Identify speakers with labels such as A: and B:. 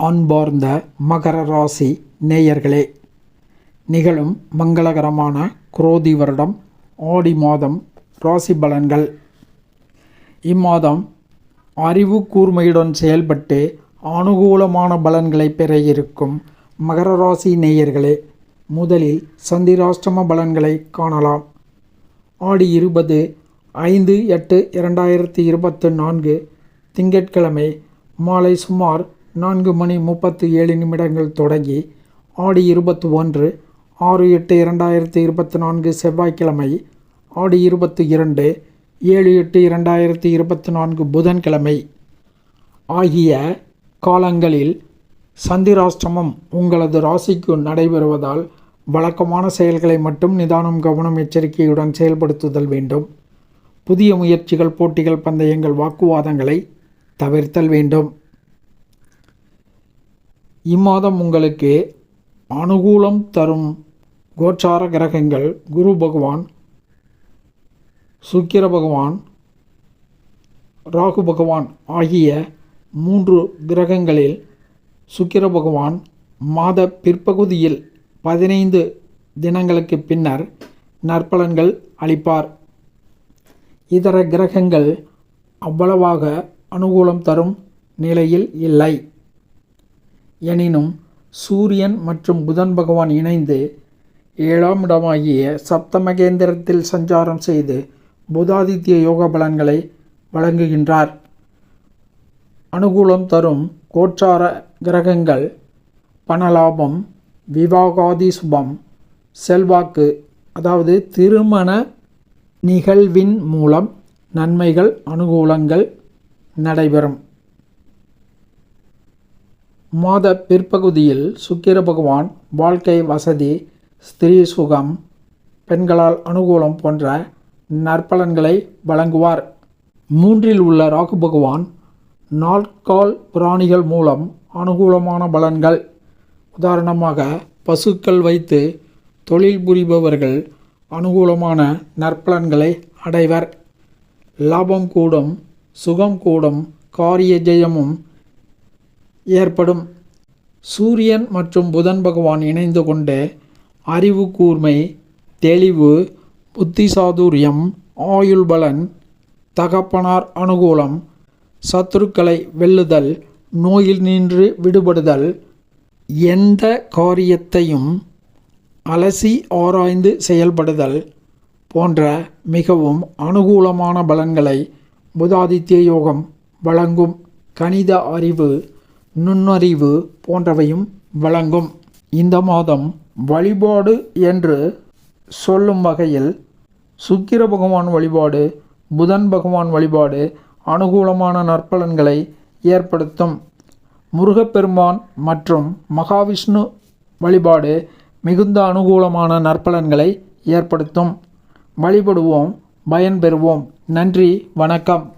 A: அன்பார்ந்த மகர ராசி நேயர்களே நிகழும் மங்களகரமான குரோதி வருடம் ஆடி மாதம் ராசி பலன்கள். இம்மாதம் அறிவு கூர்மையுடன் செயல்பட்டு அனுகூலமான பலன்களை பெற இருக்கும் மகர ராசி நேயர்களே முதலில் சந்திராஷ்டம பலன்களை காணலாம். ஆடி இருபது ஐந்து எட்டு இரண்டாயிரத்தி இருபத்து நான்கு திங்கட்கிழமை மாலை சுமார் நான்கு மணி முப்பத்து ஏழு நிமிடங்கள் தொடங்கி ஆடி இருபத்து ஒன்று ஆறு எட்டு இரண்டாயிரத்தி இருபத்தி நான்கு செவ்வாய்க்கிழமை ஆடி இருபத்து இரண்டு ஏழு எட்டு இரண்டாயிரத்தி இருபத்தி நான்கு புதன்கிழமை. ஆகிய காலங்களில் சந்திராஷ்டமம் உங்களது ராசிக்கு நடைபெறுவதால் வழக்கமான செயல்களை மட்டும் நிதானம் கவனம் எச்சரிக்கையுடன் செயல்படுத்துதல் வேண்டும். புதிய முயற்சிகள் போட்டிகள் பந்தயங்கள் வாக்குவாதங்களை தவிர்த்தல் வேண்டும். இம்மாதம் உங்களுக்கு அனுகூலம் தரும் கோச்சார கிரகங்கள் குரு பகவான் சுக்கிர பகவான் ராகு பகவான் ஆகிய மூன்று கிரகங்களில் சுக்கிர பகவான் மாத பிற்பகுதியில் பதினைந்து தினங்களுக்கு பின்னர் நற்பலன்கள் அளிப்பார். இதர கிரகங்கள் அவ்வளவாக அனுகூலம் தரும் நிலையில் இல்லை. எனினும் சூரியன் மற்றும் புதன் பகவான் இணைந்து ஏழாம் இடமாகிய சப்தமகேந்திரத்தில் சஞ்சாரம் செய்து புதாதித்ய யோக பலன்களை வழங்குகின்றார். அனுகூலம் தரும் கோச்சார கிரகங்கள் பணலாபம் விவாகாதி சுபம் செல்வாக்கு அதாவது திருமண நிகழ்வின் மூலம் நன்மைகள் அனுகூலங்கள் நடைபெறும். மாத பிற்பகுதியில் சுக்கிர பகவான் வாழ்க்கை வசதி ஸ்திரீ சுகம் பெண்களால் அனுகூலம் போன்ற நற்பலன்களை வழங்குவார். மூன்றில் உள்ள ராகு பகவான் நாட்கால் பிராணிகள் மூலம் அனுகூலமான பலன்கள். உதாரணமாக பசுக்கள் வைத்து தொழில் புரிபவர்கள் அனுகூலமான நற்பலன்களை அடைவர். லாபம் கூடும் சுகம் கூடும் காரிய ஜெயமும் ஏற்படும். சூரியன் மற்றும் புதன் பகவான் இணைந்து கொண்டு அறிவு கூர்மை தெளிவு புத்தி சாதுரியம் ஆயுள் பலன் தகப்பனார் அனுகூலம் சத்துருக்களை வெல்லுதல் நோயில் நின்று விடுபடுதல் எந்த காரியத்தையும் அலசி ஆராய்ந்து செயல்படுதல் போன்ற மிகவும் அனுகூலமான பலன்களை புதாதித்ய யோகம் வழங்கும் கணித அறிவு நுண்ணறிவு போன்றவையும் வழங்கும். இந்த மாதம் வழிபாடு என்று சொல்லும் வகையில் சுக்கிர பகவான் வழிபாடு புதன் பகவான் வழிபாடு அனுகூலமான நற்பலன்களை ஏற்படுத்தும். முருகப்பெருமான் மற்றும் மகாவிஷ்ணு வழிபாடு மிகுந்த அனுகூலமான நற்பலன்களை ஏற்படுத்தும். வழிபடுவோம் பயன்பெறுவோம். நன்றி வணக்கம்.